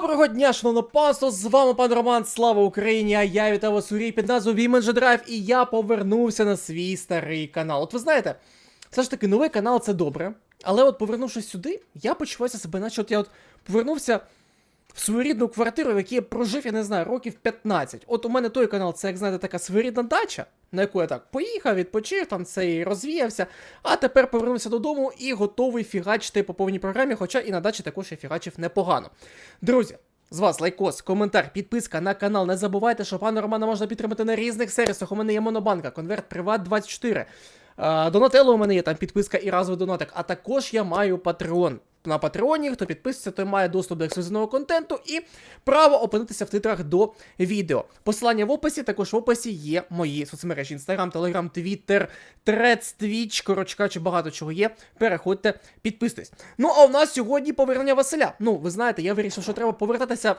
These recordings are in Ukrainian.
Доброго дня, шановне панство, з вами пан Роман, слава Україні, а я вітаю вас у рій під назвою Віменджа Драйв, і я повернувся на свій старий канал. От ви знаєте, все ж таки новий канал це добре, але от повернувшись сюди, я почуваюся себе, наче от я от повернувся в свою рідну квартиру, в якій я прожив, я не знаю, років 15. От у мене той канал, це, як знаєте, така своєрідна дача, на яку я так поїхав, відпочив, там це і розвіявся. А тепер повернувся додому і готовий фігачити по повній програмі, хоча і на дачі також я фігачив непогано. Друзі. З вас лайкос, коментар, підписка на канал. Не забувайте, що пана Романа можна підтримати на різних сервісах. У мене є Монобанка, Конверт Приват 24. Е, Донателло у мене є там підписка і разовий донатик. А також я маю Patreon. На Патреоні, хто підписується, той має доступ до ексклюзивного контенту і право опинитися в титрах до відео. Посилання в описі, також в описі є мої соцмережі: Instagram, Telegram, Twitter, Threads, Twitch, коротше кажучи, багато чого є. Переходьте, підписуйтесь. Ну а у нас сьогодні повернення Василя. Ну, ви знаєте, я вирішив, що треба повертатися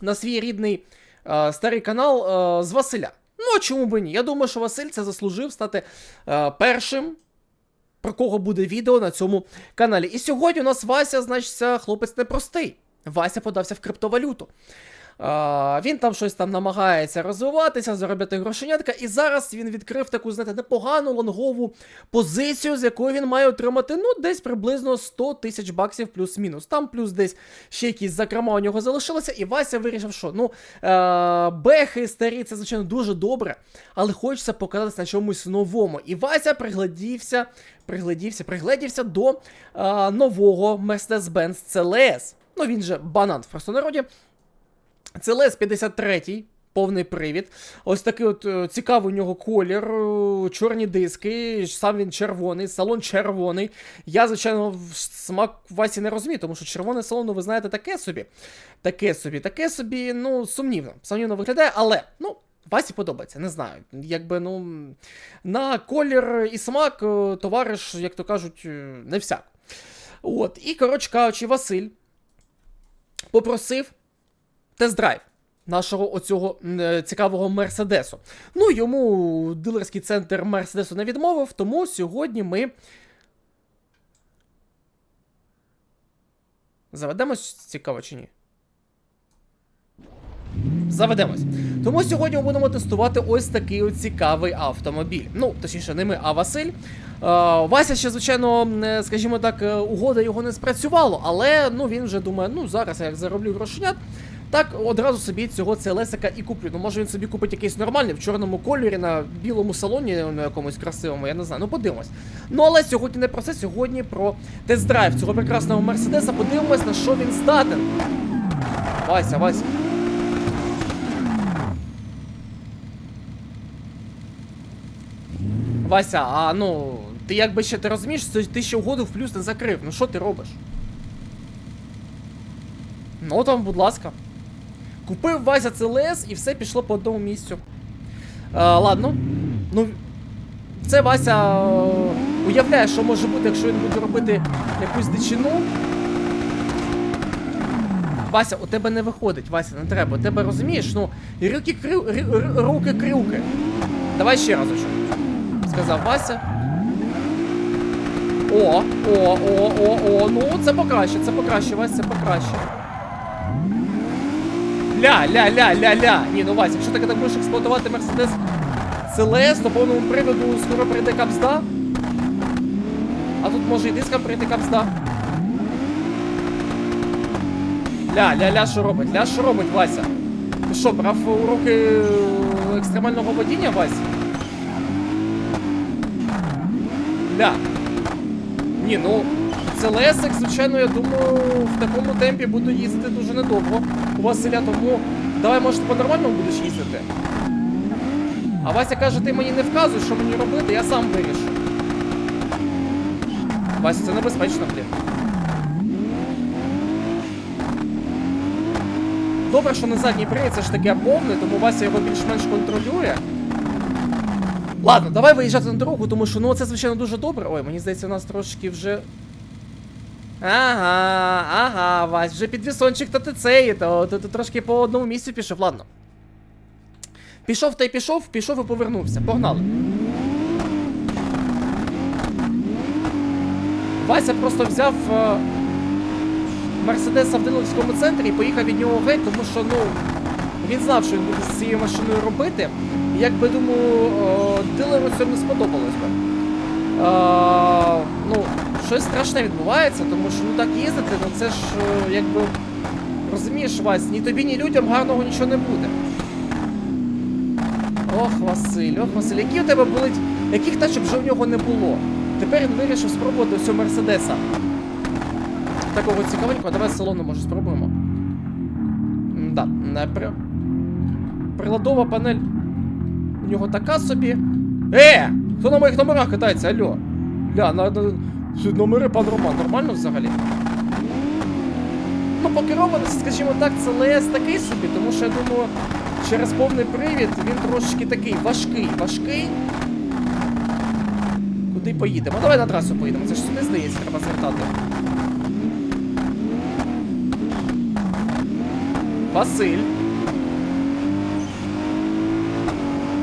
на свій рідний е, старий канал е, з Василя. Ну, а чому би ні? Я думаю, що Василь це заслужив стати е, першим. Про кого буде відео на цьому каналі. І сьогодні у нас Вася, значить, хлопець непростий. Вася подався в криптовалюту. А, він там щось там намагається розвиватися, заробляти грошенятка, і зараз він відкрив таку, знаєте, непогану лонгову позицію, з якої він має отримати ну, десь приблизно 100 тисяч баксів плюс-мінус. Там плюс десь ще якісь закрома у нього залишилося, і Вася вирішив, що ну, е- бехи старі, це, звичайно, дуже добре, але хочеться показатися на чомусь новому. І Вася приглядівся, приглядівся, пригледівся до е- нового Mercedes-Benz CLS. Ну, він же банан в простонароді. Це лес 53 повний привід. Ось такий от е, цікавий у нього колір, е, чорні диски, сам він червоний, салон червоний. Я, звичайно, смак Васі не розумію, тому що червоний салон, ну, ви знаєте, таке собі. Таке собі, таке собі, ну, сумнівно. Сумнівно виглядає, але, ну. Васі подобається, не знаю. Якби, ну, на колір і смак е, товариш, як то кажуть, не всяк. От, і, коротше кажучи, Василь попросив тест-драйв нашого оцього е, цікавого Мерседесу. Ну, йому дилерський центр Мерседесу не відмовив, тому сьогодні ми. Заведемось цікаво чи ні? Заведемось. Тому сьогодні ми будемо тестувати ось такий от цікавий автомобіль. Ну, точніше, не ми, а Василь. Е, Вася ще, звичайно, е, скажімо так, е, угода його не спрацювало, але ну він вже думає, ну зараз я зароблю грошенят. Так одразу собі цього целесика і куплю. Ну може він собі купить якийсь нормальний в чорному кольорі на білому салоні, на якомусь красивому, я не знаю. Ну подивимось. Ну але сьогодні не про це, сьогодні про тест-драйв цього прекрасного мерседеса. Подивимось, на що він здатен. Вася, Вася. Вася, а ну, ти якби ще ти розумієш, ти ще угоду в плюс не закрив. Ну що ти робиш? Ну там, будь ласка. Купив Вася ЦЛС і все пішло по одному місцю. А, ладно. Ну. Це Вася е, уявляє, що може бути, якщо він буде робити якусь дичину. Вася, у тебе не виходить, Вася, не треба. У тебе розумієш, ну, руки крю... рю- рю- руки крюки. Давай ще разочок. Сказав Вася. О, о, о, о, о, ну це покраще, це покраще, Вася, це покраще. Ля, ля, ля, ля, ля. Ні, ну Вася, якщо ти так будеш експлуатувати Мерседес CLS, то повному приводу скоро прийде капзда. А тут може і дискам прийти капзда. Ля, ля, ля, що робить? Ля, що робить, Вася? Ти що, брав уроки е, екстремального водіння, Вася? Ля. Ні, ну, це Лесик, звичайно, я думаю, в такому темпі буду їздити дуже недовго у Василя, тому давай, може, по-нормальному будеш їздити. А Вася каже, ти мені не вказуєш, що мені робити, я сам вирішу. Вася, це небезпечно, блін. Добре, що не задній привід, це ж таке повне, тому Вася його більш-менш контролює. Ладно, давай виїжджати на дорогу, тому що ну це звичайно дуже добре. Ой, мені здається, у нас трошки вже. Ага, ага, Вась, вже підвісончик та ТЦ, то ти трошки по одному місцю пішов. Ладно. Пішов та й пішов, пішов і повернувся. Погнали. Вася просто взяв. е, Мерседеса в дилерському центрі і поїхав від нього геть, тому що ну він знав, що він буде з цією машиною робити. І якби думаю, о, дилеру це не сподобалось би. А, ну, щось страшне відбувається, тому що ну так їздити, ну це ж е, якби. Розумієш, Вась, ні тобі, ні людям гарного нічого не буде. Ох, Василь, ох, Василь, які у тебе були. Яких тачок вже у нього не було? Тепер він вирішив спробувати ось цього Мерседеса. Такого цікавенького, давай салону може спробуємо. М-да, не при... Приладова панель. У нього така собі. Е! Хто на моїх номерах катається? Алло? Ля, на, номери пан Роман, нормально взагалі? Ну, по керованості, скажімо так, це ЛС такий собі, тому що я думаю, через повний привід він трошечки такий важкий, важкий. Куди поїдемо? Давай на трасу поїдемо, це ж сюди здається, треба звертати. Василь.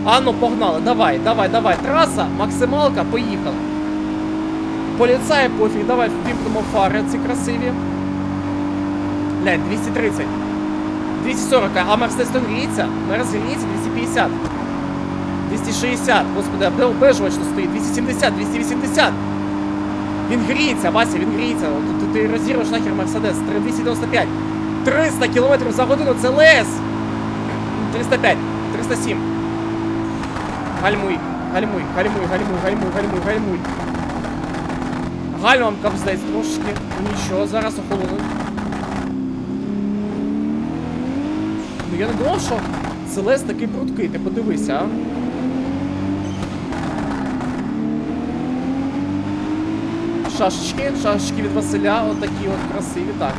А ну, погнали, давай, давай, давай. Траса, максималка, поїхали. Поліцай пофіг, давай ввімкнемо фари ці красиві. Блядь, 230. 240, а Мерседес то гріється? Мерс гріється 250. 260, господи, де обежувач тут стоїть? 270, 280. Він гріється, Вася, він гріється. Ти, ти, ти розірвеш нахер Мерседес. 295. 300 км за годину, це лес! 305, 307. Гальмуй, гальмуй, гальмуй, гальмуй, гальмуй, гальмуй, гальмуй. Гальмам капздець трошки. Нічого, зараз охолонуть. Ну я не думав, що Целес такий прудкий, ти подивися, а. Шашечки, шашечки від Василя, отакі от красиві, так.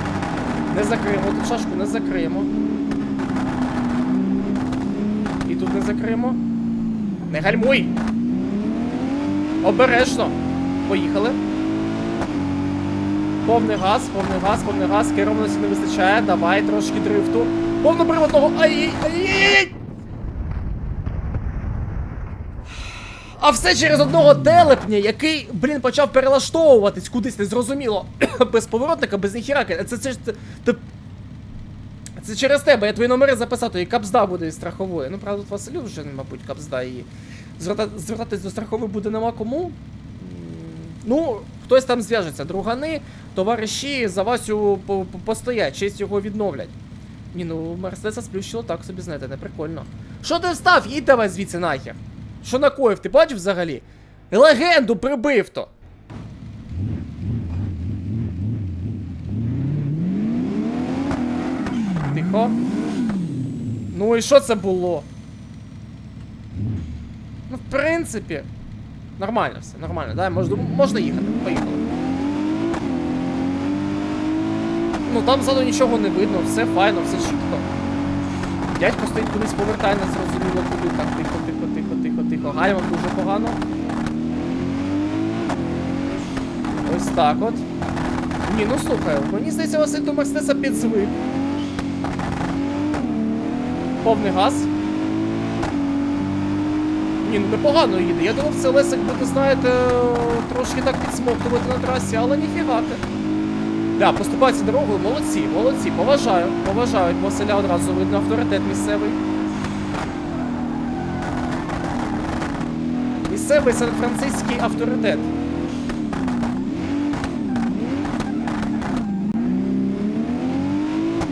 Не закриємо, тут шашку не закриємо. І тут не закриємо. Не гальмуй! Обережно! Поїхали. Повний газ, повний газ, повний газ, керованості не вистачає. Давай трошки дрифту. Повноприводного. Ай-яй-яй-яй! А все через одного телепня, який, блін, почав перелаштовуватись кудись незрозуміло. без поворотника, без ніхіраки. Це, це, це, це, через тебе, я твої номери записав, то і капзда буде із страхової. Ну, правда, тут Василю вже, мабуть, капзда і звертатись до страхової буде нема кому. Ну, хтось там зв'яжеться. Другани, товариші за Васю по- по- постоять, честь його відновлять. Ні, ну Мерседеса сплющило так собі, знаєте, не прикольно. Що ти встав? Їдь давай звідси нахер. Що накоїв, ти бачив взагалі? Легенду прибив то. Тихо. Ну і що це було? Ну, в принципі. Нормально все, нормально, да? Можна, можна їхати. Поїхали. Ну там ззаду нічого не видно, все файно, все чітко. Дядько стоїть кудись повертає, не зрозуміло куди. Так, тихо, тихо, тихо, тихо, тихо. Гальма дуже погано. Ось так от. Ні, ну слухай, мені здається, Василь до Мерседеса підзвик. Повний газ. Ні, ну непогано їде. Я думав, це Лесик буде, знаєте, трошки так підсмоктувати на трасі, але ніфіга ти. Да, поступаються дорогою, молодці, молодці, поважаю, поважають. Василя одразу видно авторитет місцевий. Місцевий сан-франциський авторитет.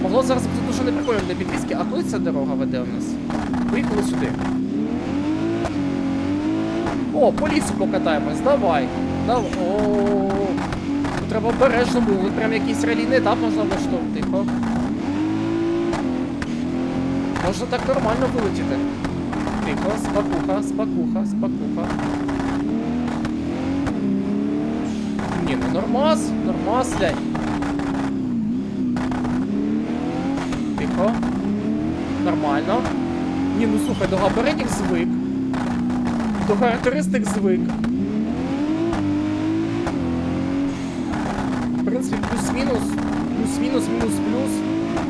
Могло зараз бути дуже неприкольно для підвізки, а коли ця дорога веде у нас? Поїхали сюди. О, по лісу покатаємось, давай. Давай. Треба обережно було, прям якийсь релійний етап можна влаштовувати. Тихо. Можна так нормально вилетіти. Тихо, спакуха, спакуха, спакуха. Ні, ну нормас, нормас, лянь. Тихо. Нормально. Ні, ну слухай, до габаритів звик. До характеристик звик. В принципі, плюс-мінус. Плюс-мінус, мінус-плюс.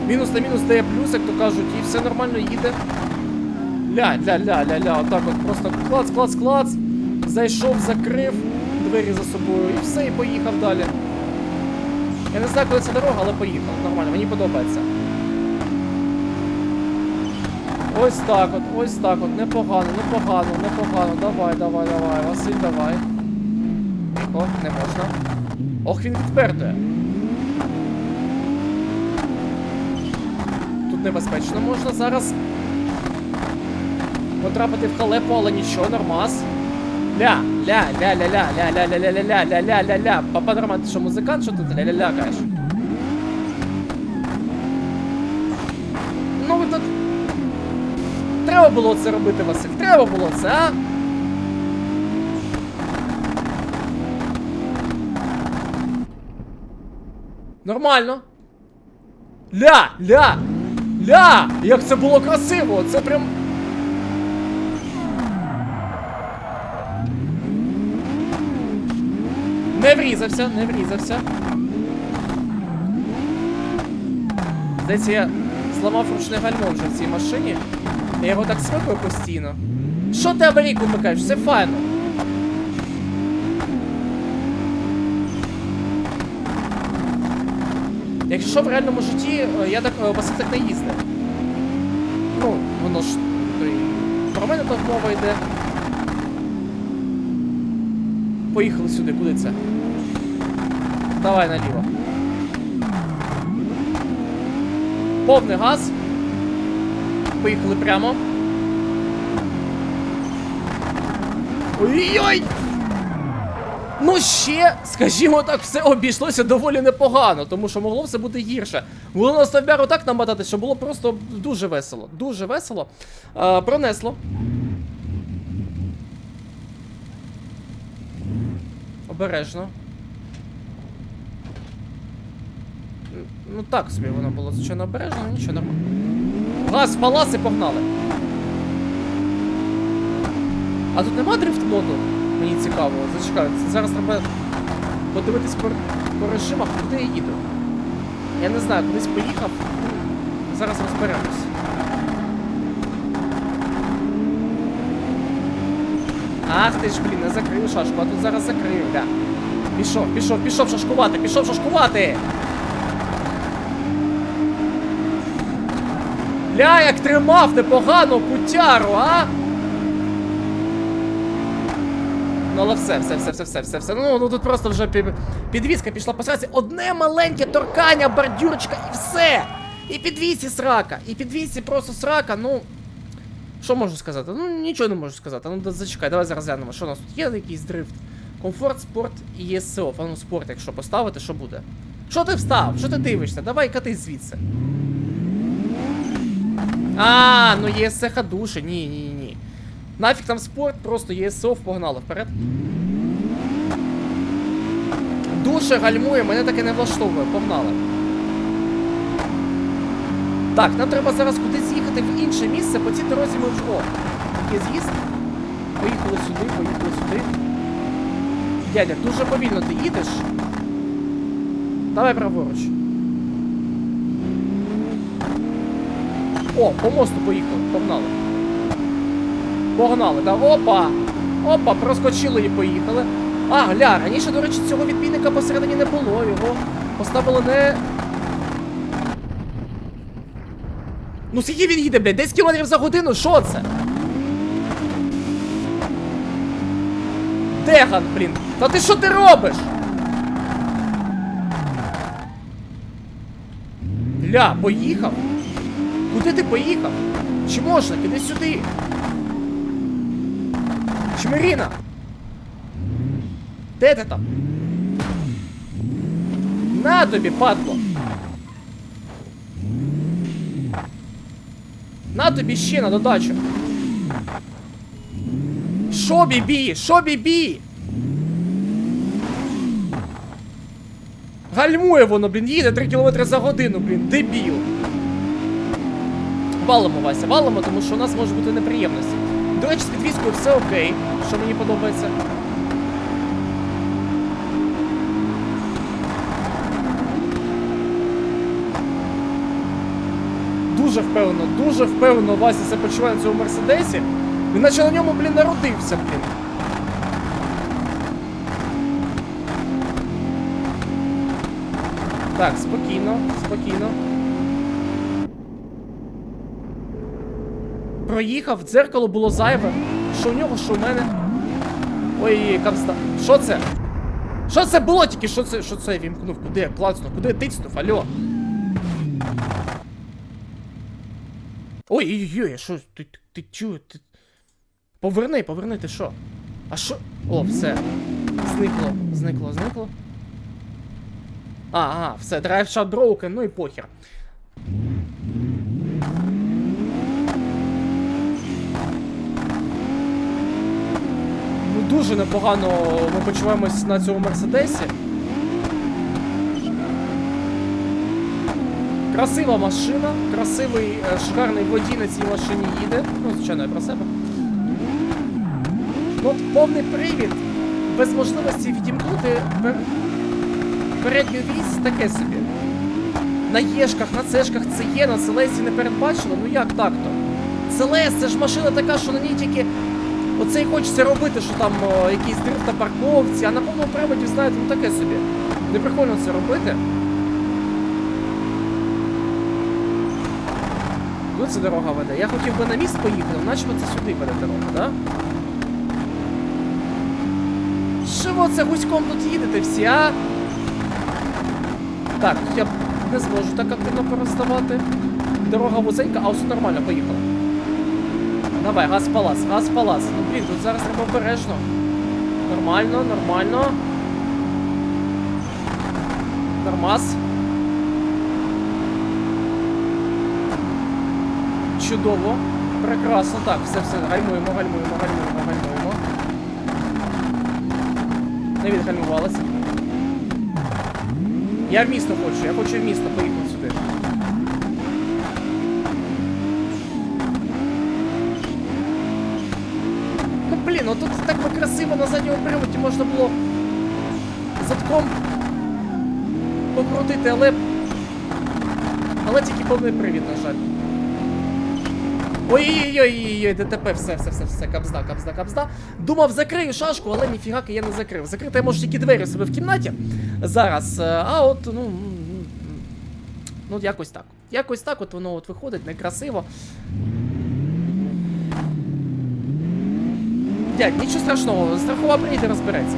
Мінус на мінус дає плюс, як то кажуть, і все нормально їде. Ля, ля, ля, ля, ля, отак от просто клац, клац, клац. Зайшов, закрив двері за собою і все, і поїхав далі. Я не знаю, коли це дорога, але поїхав. Нормально, мені подобається. Ось так от, ось так от, непогано, непогано, непогано. Давай, давай, давай, Василь, давай. Тихо, не можна. Ох, він відпердує. Тут небезпечно можна зараз потрапити в халепу, але нічого, нормас. Ля, ля, ля, ля, ля, ля, ля, ля, ля, ля, ля, ля, ля, ля. Папа Роман, ти що музикант, що ти ля, ля, ля, кажеш? Ну ви тут. Треба було це робити, Василь. Треба було це, а? Нормально. Ля! Ля! Ля! Як це було красиво! Це прям. Не врізався, не врізався. Здається, я зламав ручне гальмо вже в цій машині. Я його так смикаю постійно. Що ти аварійку вмикаєш? Все файно. Якщо в реальному житті, е, я так е, так не їздив. Ну, воно ж про мене так мова йде. Поїхали сюди, куди це? Давай наліво. Повний газ. Поїхали прямо. Ой-ой! Ну ще, скажімо так, все обійшлося доволі непогано, тому що могло все бути гірше. Було на стовбяру так намотати, що було просто дуже весело. Дуже весело. А, пронесло. Обережно. Ну так собі воно було, звичайно, обережно, нічого нормально. Газ в палас і погнали. А тут нема дрифт моду? Мені цікаво, зачекаю. Зараз треба подивитись по, по режимах, куди я їду. Я не знаю, кудись поїхав. Зараз розберемось. Ах ти ж, блін, не закрив шашку, а тут зараз закрив, да. Пішов, пішов, пішов шашкувати, пішов шашкувати! Ля, як тримав непогано путяру, а? Ну, але все, все, все, все, все, все, все. Ну, ну тут просто вже підвізка пішла по сраці. Одне маленьке торкання, бордюрчика і все. І підвісі срака. І підвісі просто срака, ну. Що можу сказати? Ну, нічого не можу сказати. Ну, зачекай, давай зараз глянемо, що у нас тут є якийсь дрифт. Комфорт, спорт і ЄСО. А ну спорт, якщо поставити, що буде? Що ти встав? Що ти дивишся? Давай катись звідси. А, ну ЄСХ душі. Ні, ні, ні. Нафіг там спорт, просто ЄСО погнали вперед. Душе гальмує, мене таке не влаштовує, погнали. Так, нам треба зараз кудись їхати в інше місце, по цій дорозі ми вже. О, є з'їзд. Поїхали сюди, поїхали сюди. Дядя, дуже повільно ти їдеш. Давай праворуч. О, по мосту поїхали, погнали. Погнали, да. Опа! Опа, проскочили і поїхали. А, гля, раніше, до речі, цього відбійника посередині не було. Його поставили не. Ну скільки він їде, блядь? 10 км за годину, що це? Деган, блін. Та ти що ти робиш? Ля, поїхав? Куди ти поїхав? Чи можна? Іди сюди. Чмиріна! Де ти там? На тобі, падло! На тобі ще на додачу. Що бібі? Що бібі? Гальмує воно, блін, їде 3 км за годину, блін, дебіл. Валимо, Вася, валимо, тому що у нас може бути неприємності. До речі, з підвіскою все окей, що мені подобається. Дуже впевнено, дуже впевнено Вася себе почуває на цьому мерседесі. Він наче на ньому, блін, народився, блін. Так, спокійно, спокійно. Проїхав, дзеркало було зайве. Що в нього, що в мене? Ой, капста. Що це? Що це було тільки? Що це? Що це я вімкнув? Куди я клацнув? Куди я тицнув? Алло? Ой, ой, ой, що? Ти, ти, чую? Ти... Поверни, поверни, ти що? А що? О, все. Зникло, зникло, зникло. А, ага, все, Drive Shot Broken, ну і похер. Дуже непогано ми почуваємось на цьому Мерседесі. Красива машина, красивий, е, шикарний водій на цій машині їде. Ну, звичайно, я про себе. Ну, повний привід, без можливості відімкнути пер... передню вісь таке собі. На Єшках, на цешках це є, на Селесі не передбачено, ну як так-то? Целес, це ж машина така, що на ній тільки оце й хочеться робити, що там о, якийсь дрифт на парковці, а на повному приводі, знаєте, ну таке собі. Не прикольно це робити. Куди ця дорога веде? Я хотів би на міст поїхати, начебто це сюди веде дорога, да? Що це гуськом тут їдете всі, а? Так, тут я не зможу так активно переставати. Дорога вузенька, а все нормально, поїхали. Давай, газ палас, газ палас. Ну блін, тут зараз треба обережно. Нормально, нормально. Нормас. Чудово. Прекрасно. Так, все, все, гальмуємо, гальмуємо, гальмуємо, гальмуємо. Не відгальмувалася. Я в місто хочу, я хочу в місто поїхати сюди. Ну блін, ну тут так би красиво на задньому приводі можна було задком покрутити, але. Але тільки повний привід, на жаль. Ой-ой-ой, ДТП, все, все, все, все, кабзда, кабзда, кабзда. Думав, закрию шашку, але ніфігаки я не закрив. Закрити я можу тільки двері себе в кімнаті зараз. е, А от, ну. Ну, якось так. Якось так от воно от виходить, некрасиво. Дядь, нічого страшного, страхова прийде розбереться.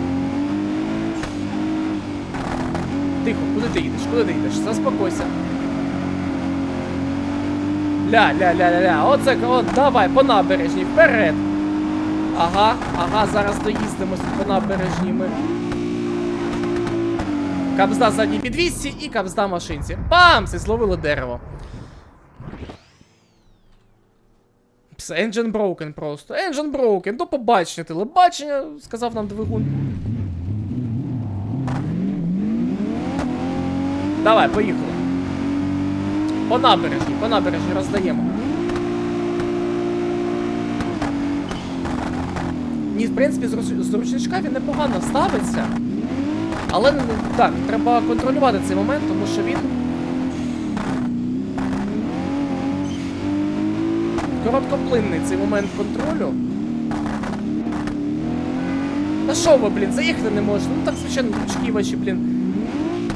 Тихо, куди ти їдеш? Куди ти їдеш? Заспокойся. Ля, ля, ля, ля, ля. Оце, от, давай, по набережній, вперед. Ага, ага, зараз доїздимось по набережній ми. Кабзда задній підвісці і кабзда машинці. Бамс! І зловили дерево. Пс, engine broken просто. Engine broken. До побачення, телебачення, сказав нам двигун. Давай, поїхали. По набережні, по набережні роздаємо. Ні, в принципі, з ручничка він непогано ставиться. Але так, треба контролювати цей момент, тому що він. Короткоплинний цей момент контролю. Та що ви, блін, заїхати не можете? Ну так, звичайно, ручки ваші, блін.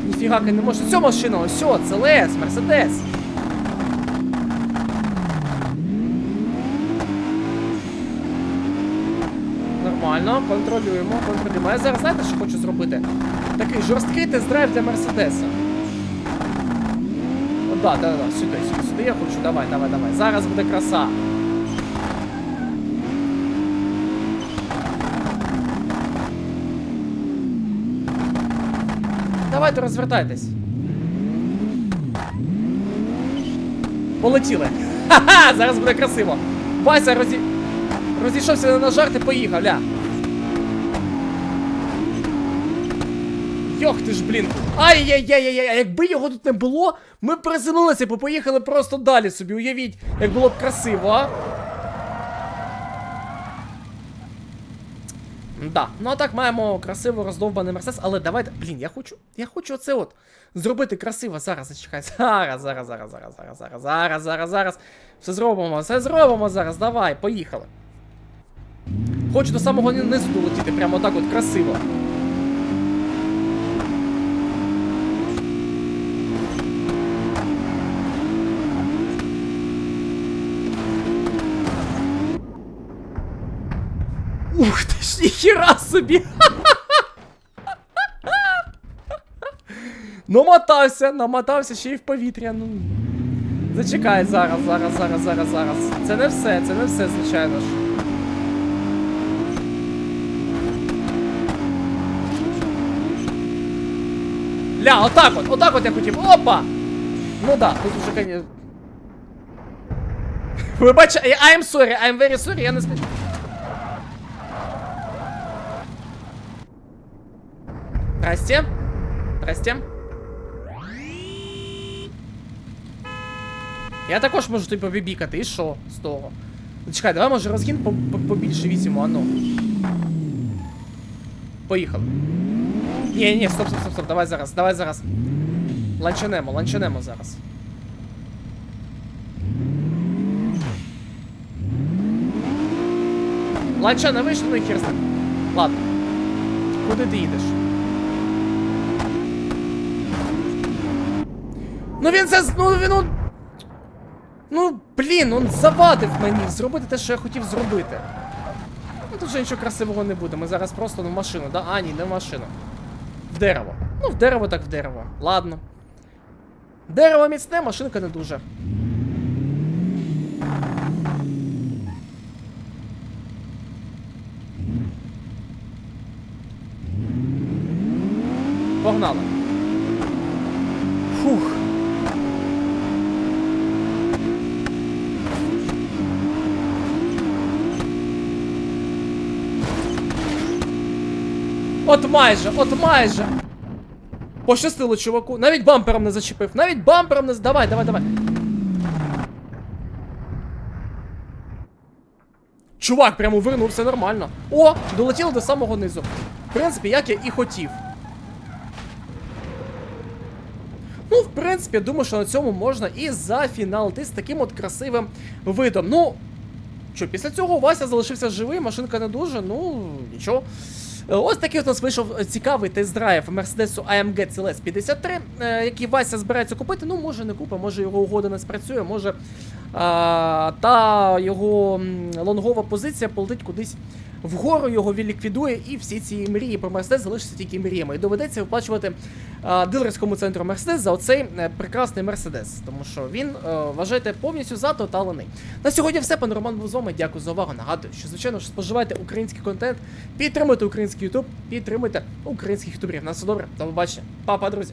Ніфігаки не можете. Ця машина, ось, це Лес, Мерседес. Нормально, контролюємо, контролюємо. Я зараз знаєте, що хочу зробити? Такий жорсткий тест-драйв для Мерседеса. Да, да, да, сюди, сюди, сюди я хочу. Давай, давай, давай. Зараз буде краса. Давайте розвертайтесь. Полетіли. Ха-ха! Зараз буде красиво. Вася розі... розійшовся на жарти, поїхав, ля. Йох ти ж, блін. Ай-яй-яй-яй, а якби його тут не було, ми б приземлилися, бо поїхали просто далі собі. Уявіть, як було б красиво, а? Да. Ну а так маємо красиво роздовбаний Мерседес, але давайте. Блін, я хочу. Я хочу оце от зробити красиво. Зараз зачекай. Зараз, зараз, зараз, зараз, зараз, зараз, зараз, зараз, зараз. Все зробимо, все зробимо зараз. Давай, поїхали. Хочу до самого низу долетіти, прямо так от красиво. Ух ти ж, ніхіра собі! Намотався, намотався ще й в повітря. Ну. Зачекай зараз, зараз, зараз, зараз, зараз. Це не все, це не все, звичайно ж. Ля, отак от, отак от я хотів. Опа! Ну да, тут уже конечно. Вибач, I- I'm sorry, I'm very sorry, я не спішу. Здрасте. Здрасте. Я також можу тобі побібікати, і що з того? Ну, Чекай, давай може розгін по- по- побільше візьмемо, а ну. Поїхали. Ні, ні, стоп, стоп, стоп, стоп, давай зараз, давай зараз. Ланчанемо, ланчанемо зараз. Ланча не вийшло, ну і хер. Ладно. Куди ти їдеш? Ну він це. Ну він. он- Ну, блін, він завадив мені зробити те, що я хотів зробити. Ну тут вже нічого красивого не буде. Ми зараз просто ну, в машину, да? А, ні, не в машину. В дерево. Ну, в дерево так в дерево. Ладно. Дерево міцне, машинка не дуже. Погнали. Фух. От майже, от майже. Пощастило, чуваку. Навіть бампером не зачепив. Навіть бампером не. Давай, давай, давай. Чувак прямо вернувся нормально. О, долетіло до самого низу. В принципі, як я і хотів. Ну, в принципі, думаю, що на цьому можна і зафіналити з таким от красивим видом. Ну, що, після цього Вася залишився живий, машинка не дуже, ну, нічого. Ось такий у нас вийшов цікавий тест-драйв Мерседесу AMG CLS 53, е, який Вася збирається купити. Ну, може не купить, може його угода не спрацює, може а, та його лонгова позиція полетить кудись вгору, його він ліквідує, і всі ці мрії про Мерседес залишаться тільки мріями. І доведеться виплачувати а, дилерському центру Мерседес за оцей е, прекрасний Мерседес, тому що він, е, вважайте, повністю затоталений. На сьогодні все, пан Роман був з вами. Дякую за увагу. Нагадую, що звичайно ж споживайте український контент, підтримуйте український Ютуб, підтримуйте українських ютуберів. На все добре, до побачення. Па-па, друзі.